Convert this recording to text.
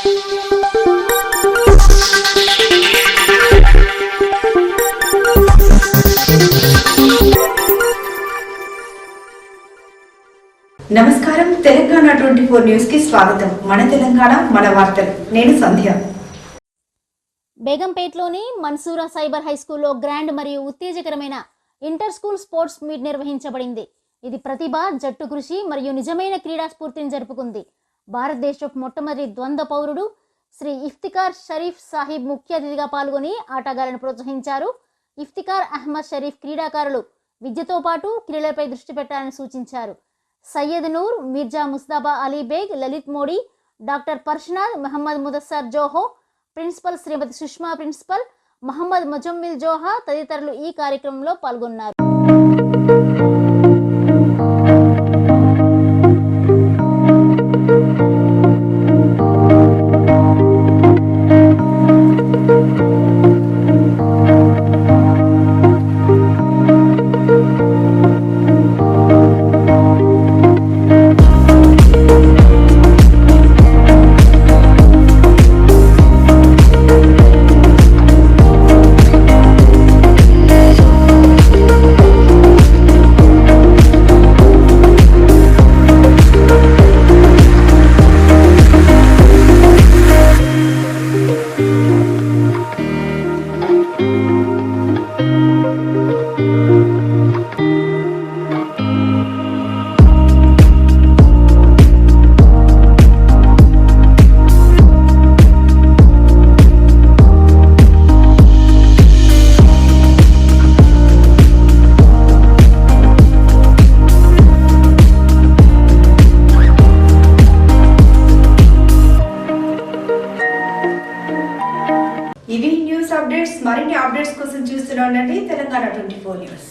నమస్కారం. Telangana twenty four న్యూస్కి స్వాగతం. మన తెలంగాణ మన వార్తలు. నేను సంధ్య. బేగంపేట్లోని మన్సూరా సైబర్ హై స్కూల్లో గ్రాండ్ మరియు ఉత్తేజకరమైన ఇంటర్ స్కూల్ స్పోర్ట్స్ మీట్ నిర్వహించబడింది. ఇది ప్రతిభ జట్టు కృషి మరియు నిజమైన క్రీడా స్ఫూర్తిని జరుపుకుంది. భారతదేశపు మొట్టమొదటి ద్వంద్వ పౌరుడు శ్రీ ఇఫ్తికార్ షరీఫ్ సాహిబ్ ముఖ్య అతిథిగా పాల్గొని ఆటగాళ్ళను ప్రోత్సహించారు. ఇఫ్తికార్ అహ్మద్ షరీఫ్ క్రీడాకారులు విద్యతో పాటు క్రీడలపై దృష్టి పెట్టాలని సూచించారు. Syed Noor Mirza Mustaba Ali Baig Lalit Modi doctor Parshanad Mohammed Mudassar Joho principal Srimati Sushma principal Mohammed Muzammil Joha తదితరులు ఈ కార్యక్రమంలో పాల్గొన్నారు. అప్డేట్స్ మరిన్ని అప్డేట్స్ కోసం చూస్తూనే ఉండండి తెలంగాణ ట్వంటీ ఫోర్ న్యూస్